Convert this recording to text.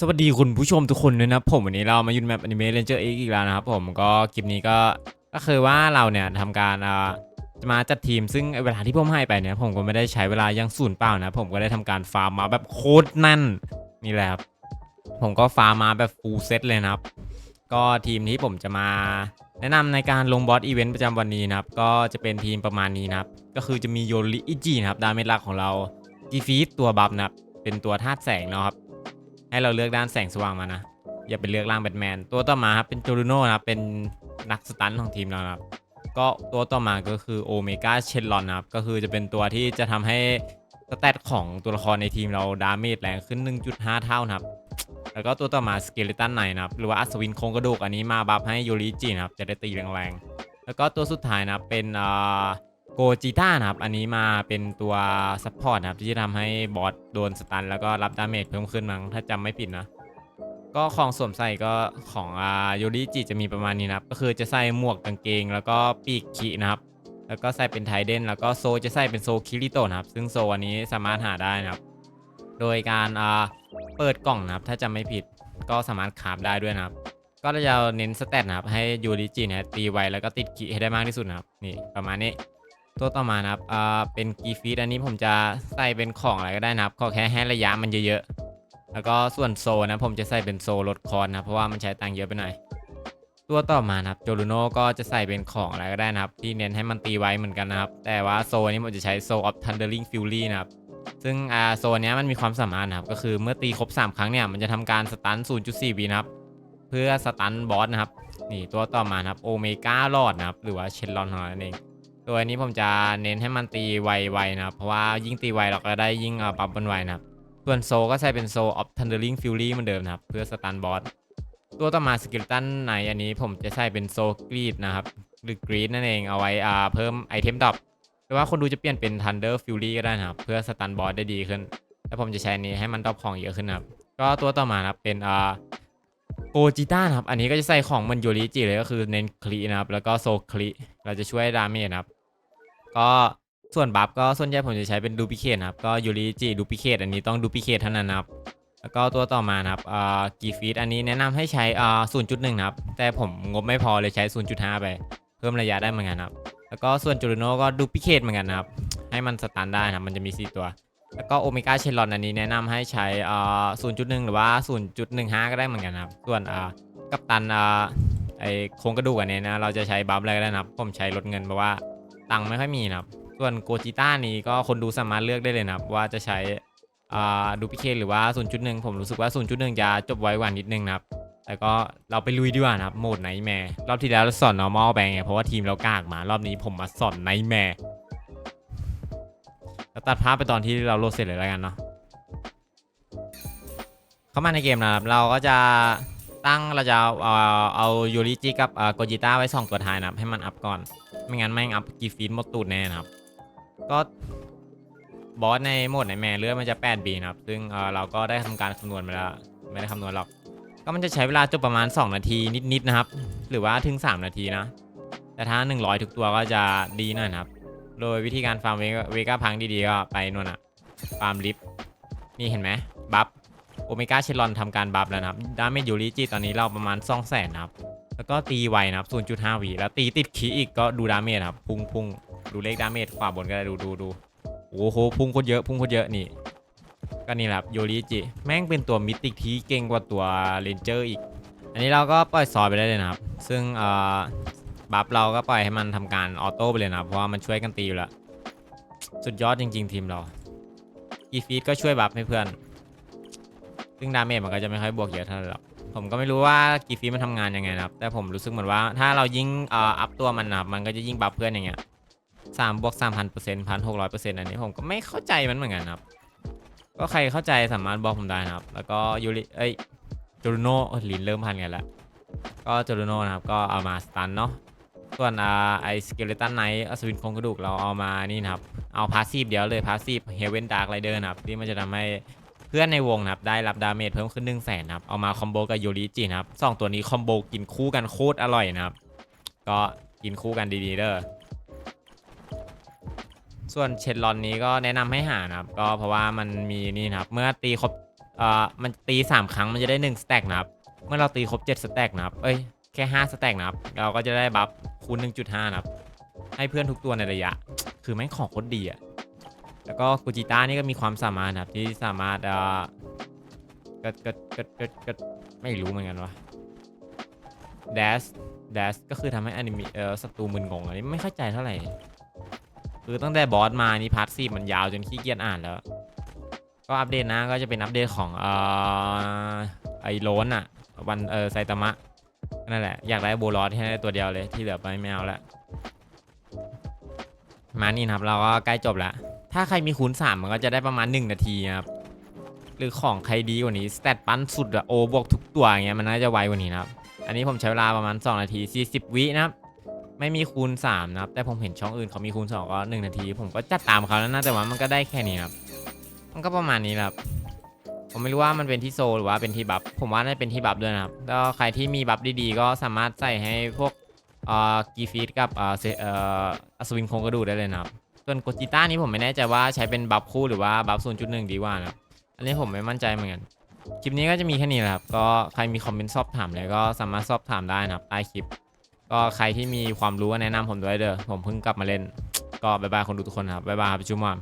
สวัสดีคุณผู้ชมทุกคนด้วยนะผมวันนี้เรามายู่นแมปอนิเมะเรนเจอร์อีกแล้วนะครับผมก็คลิปนี้ก็ก็คือว่าเราเนี่ยทำการจะมาจัดทีมซึ่งเวลาที่ผมให้ไปเนี่ยผมก็ไม่ได้ใช้เวลายังศูนย์เปล่านะ ผมก็ได้ทำการฟาร์มมาแบบโคตรนั่นนี่แหละครับผมก็ฟาร์มมาแบบฟูลเซตเลยนะครับ ก็ทีมที่ผมจะมา แนะนำในการลงบอสอีเวนต์ประจำวันนี้นะครับก็จะเป็นทีมประมาณนี้นะครับ ก็คือจะมีโยริอิจินะครับดาเมจหลักของเราจีฟีตตัวบัฟนะครับเป็นตัวธาตุแสงนะครับ ให้เราเลือกด้านแสงสว่างมานะ อย่าไปเลือกร่างแบทแมน ตัวต่อมาครับเป็นจูรูโน่นะครับ เป็นนักสตันของทีมเรานะครับ ก็ตัวต่อมาก็คือโอเมก้าเชนลอนนะครับ ก็คือจะเป็นตัวที่จะทำให้สเตตของตัวละครในทีมเราดาเมจแรงขึ้น 1.5 เท่านะครับ แล้วก็ตัวต่อมาสเกเลตันไนนะครับ หรือว่าอัศวินโครงกระดูกอันนี้มาบัฟให้ยูริจินะครับ จะได้ตีแรงๆ แล้วก็ตัวสุดท้ายนะครับเป็นอ่า โกจิต้านะครับ อันนี้มาเป็นตัวซัพพอร์ตนะครับ ที่จะทำให้บอสโดนสตัน แล้วก็รับดาเมจเพิ่มขึ้นมั้งถ้าจำไม่ผิดนะ ก็ของสวมใส่ก็ของอายูริจิจะมีประมาณนี้นะครับ ก็คือจะใส่หมวกกางเกง แล้วก็ปีกขีนะครับ แล้วก็ใส่เป็นไทเดนแล้วก็โซจะใส่เป็นโซคิริโตนะครับ ซึ่งโซอันนี้สามารถหาได้นะครับ โดยการอ่าเปิดกล่องนะครับ ถ้าจำไม่ผิดก็สามารถขาบได้ด้วยนะครับก็เราจะเน้นสเตตนะครับให้ยูริจิเนี่ยตีไวแล้วก็ติดขีให้ได้มากที่สุดนะครับนี่ประมาณนี้ ตัวต่อมานะครับอ่าเป็นกีฟีดอันนี้ผมจะใส่เป็นของอะไรก็ได้นะครับ ขอแค่ให้ระยะมันเยอะๆ แล้วก็ส่วนโซนะผมจะใส่เป็นโซลดคอนนะเพราะว่ามันใช้ตังค์เยอะไปหน่อย ตัวต่อมานะครับโจลูโน่ก็จะใส่เป็นของอะไรก็ได้นะครับ ที่เน้นให้มันตีไวเหมือนกันนะครับ แต่ว่าโซนี้ผมจะใช้โซออฟทันเดอร์ลิงฟิลลี่นะครับซึ่งอ่าโซนนี้มันมีความสามารถนะครับ ก็คือเมื่อตีครบ 3 ครั้งเนี่ยมันจะทำการสตัน 0.4 วินะครับ เพื่อสตันบอสนะครับ นี่ตัวต่อมานะครับโอเมก้าลอดนะครับ หรือว่าเชนลอนของเราเอง ตัวนี้ผมจะเน้นให้มันตีไวๆนะครับ เพราะว่ายิ่งตีไวเราก็ได้ยิ่งเอ่อบัฟมันไวนะครับ ส่วนโซก็ใช้เป็นโซออฟทันเดอร์ลิงฟิลลี่เหมือนเดิมนะครับ เพื่อสตันบอสตัวต่อมาสกิลตันในอันนี้ผมจะใช้เป็นโซกรีดนะครับ หรือกรีดนั่นเองเอาไว้อ่าเพิ่มไอเทมดรอปหรือว่าคนดูจะเปลี่ยนเป็น Thunder Fury ก็ได้นะครับ เพื่อสตันบอสได้ดีขึ้น แล้วผมจะใช้นี้ให้มันดรอปของเยอะขึ้นนะครับ ก็ตัวต่อมานะครับเป็นอ่าโกจิต้านะครับ อันนี้ก็จะใส่ของมันโยริจิเลยก็คือเน้นคลีนะครับ แล้วก็โซคลีเราจะช่วยดาเมจนะครับ ก็ส่วนบัฟก็ส่วนใหญ่ผมจะใช้เป็นดูพิเคทครับ ก็ยูริจิดูพิเคทอันนี้ต้องดูพิเคทเท่านั้นครับ แล้วก็ตัวต่อมานะครับอ่ากีฟีดอันนี้แนะนำให้ใช้อ่า0.1นะครับ แต่ผมงบไม่พอเลยใช้0.5ไป เพิ่มระยะได้เหมือนกันครับ แล้วก็ส่วนจูริโนก็ดูพิเคทเหมือนกันครับ ให้มันสตันได้นะมันจะมี4ตัว แล้วก็โอเมก้าเชลลอนอันนี้แนะนำให้ใช้อ่า0.1หนึ่งหรือว่า0.15ก็ได้เหมือนกันครับ ส่วนอ่ากัปตันอ่าไอโครงกระดูกอันนี้นะเราจะใช้บัฟอะไรก็ได้นะครับ ผมใช้ลดเงินเพราะว่า ตังค์ไม่ค่อยมีนะครับส่วนโกจิต้านี้ก็คนดูสามารถเลือกได้เลยนะครับว่าจะใช้อ่าดูพิเคหรือว่า 0.1 ผมรู้สึกว่า 0.1 จะจบไวกว่านิดนึงนะครับ แต่ก็เราไปลุยดีกว่านะครับโหมดไนแมร์รอบที่แล้วเราสอน normal ไปไงเพราะว่าทีมเรากากมารอบนี้ผมมาสอนไนแมร์แล้วตัดภาพไปตอนที่เราโหลดเสร็จเลยแล้วกันเนาะเข้ามาในเกมนะครับเราก็จะตั้งเราจะเอาเอาเอายูริจิกับโกจิต้าไว้ 2 ตัวท้ายนะครับให้มันอัพก่อน ไม่งั้นแม่งอัพกีฟีดหมดตูดแน่นะครับ ก็บอสในโหมดในแมร์เลือดมันจะ 8B นะครับ ซึ่งเออเราก็ได้ทำการคำนวณไปแล้วไม่ได้คำนวณหรอก ก็มันจะใช้เวลาจบประมาณ 2 นาทีนิดๆนะครับ หรือว่าถึง 3 นาทีนะ แต่ถ้า 100 ทุกตัวก็จะดีหน่อยนะครับ โดยวิธีการฟาร์มเวกเวก้าพังดีๆก็ไปนู่นอะฟาร์มลิฟต์นี่เห็นไหมบัฟโอเมก้าเชลอนทำการบัฟแล้วนะครับดาเมจยูริจิตอนนี้เราประมาณ 2 0 0 0 0นะครับ แล้วก็ตีไวนะครับ 0.5วีแล้วตีติดขีอีกก็ดูดาเมจครับ พุ่งพุ่งดูเลขดาเมจขวาบนก็ได้ดูดูดูโอ้โห พุ่งโคตรเยอะ พุ่งโคตรเยอะนี่ ก็นี่แหละโยริจิ แม่งเป็นตัวมิติกที่เก่งกว่าตัวเรนเจอร์อีก อันนี้เราก็ปล่อยซอยไปได้เลยนะครับ ซึ่งเอ่อบัฟเราก็ปล่อยให้มันทำการออโต้ไปเลยนะครับเพราะว่ามันช่วยกันตีอยู่แล้ว สุดยอดจริง ๆ ทีมเราอีฟีดก็ช่วยบัฟให้เพื่อน ซึ่งดาเมจมันก็จะไม่ค่อยบวกเยอะเท่าไหร่หรอก ผมก็ไม่รู้ว่ากีฟีมันทำงานยังไงนะครับ แต่ผมรู้สึกเหมือนว่าถ้าเรายิ่งเอ่ออัพตัวมันนะครับมันก็จะยิ่งบัฟเพื่อนอย่างเงี้ยสามบวกสามพันเปอร์เซ็นต์พันหกร้อยเปอร์เซ็นต์อันนี้ผมก็ไม่เข้าใจมันเหมือนกันครับ ก็ใครเข้าใจสามารถบอกผมได้นะครับ แล้วก็ยูริเอ้ยจูรุโน่ลินเริ่มพันกันแล้ว ก็จูรุโน่นะครับก็เอามาสตันเนาะ ส่วนอ่าไอสเกเลตันไนท์อสวินโครงกระดูกเราเอามานี่นะครับ เอาพาสซีฟเดี๋ยวเลยพาสซีฟเฮเวนดาร์กไรเดอร์นะครับที่มันจะทำให้ พื่อนในวงนะครับได้รับดาเมจเพิ่มขึ้น1นึ่งแสนนะครับเอามาคอมโบกับโยริจินะครับสองตัวนี้คอมโบกินคู่กันโคตรอร่อยนะครับ ก็กินคู่กันดีๆเด้อส่วนเชดลอนนี้ก็แนะนำให้หานะครับ ก็เพราะว่ามันมีนี่นะครับ เมื่อตีครบเอ่อมันตีสามครั้งมันจะได้หนึ่งสแต็กนะครับ เมื่อเราตีครบ7สแต็กนะครับเอ้ยแค่5สแต็กนะครับ เราก็จะได้บัฟคูณ1.5นะครับให้เพื่อนทุกตัวในระยะ คือแม่งของโคตรดีอะ แล้วก็กูจิต้านี่ก็มีความสามารถนะครับที่สามารถเอ่อก็ก็ก็ก็ก็ไม่รู้เหมือนกันวะ dash dash ก็คือทำให้อนิเมเออศัตรูมึนงงอันนี้ไม่เข้าใจเท่าไหร่ คือตั้งแต่บอสมานี่พาร์ทซีมันยาวจนขี้เกียจอ่านแล้ว ก็อัปเดตนะก็จะเป็นอัปเดตของเอ่อไอโลนอะวันเออไซตามะนั่นแหละ อยากได้โบลอสแค่ตัวเดียวเลยที่เหลือไปไม่เอาล้วมานี่นะครับเราก็ใกล้จบแล้ว ถ้าใครมีคูณ3มันก็จะได้ประมาณ 1 นาทีครับหรือของใครดีกว่านี้สเตตปั้นสุดอะโอบวกทุกตัวอย่างเงี้ยมันน่าจะไวกว่านี้นะครับอันนี้ผมใช้เวลาประมาณ 2 นาที 40 วินะครับไม่มีคูณ3นะครับแต่ผมเห็นช่องอื่นเขามีคูณ2ก็1นาที ผมก็จัดตามเขาแล้วนะแต่ว่ามันก็ได้แค่นี้ครับมันก็ประมาณนี้ครับผมไม่รู้ว่ามันเป็นที่โซหรือว่าเป็นที่บัฟผมว่าน่าจะเป็นที่บัฟด้วยนะครับแล้วใครที่มีบัฟดีๆ ก็สามารถใส่ให้พวกเอ่อกีฟีดกับเอ่อเซเอ่ออัศวินโคงกระดูกได้เลยนะครับ ส่วนโกจิต้านี้ผมไม่แน่ใจว่าใช้เป็นบัฟคู่หรือว่าบัฟ0.1ดีกว่านะครับอันนี้ผมไม่มั่นใจเหมือนกัน คลิปนี้ก็จะมีแค่นี้แหละครับ ก็ใครมีคอมเมนต์สอบถามเลยก็สามารถสอบถามได้นะครับใต้คลิป ก็ใครที่มีความรู้แนะนำผมด้วยเด้อ ผมเพิ่งกลับมาเล่น ก็บายบายคนดูทุกคนครับบายบายครับจุ๊มมาม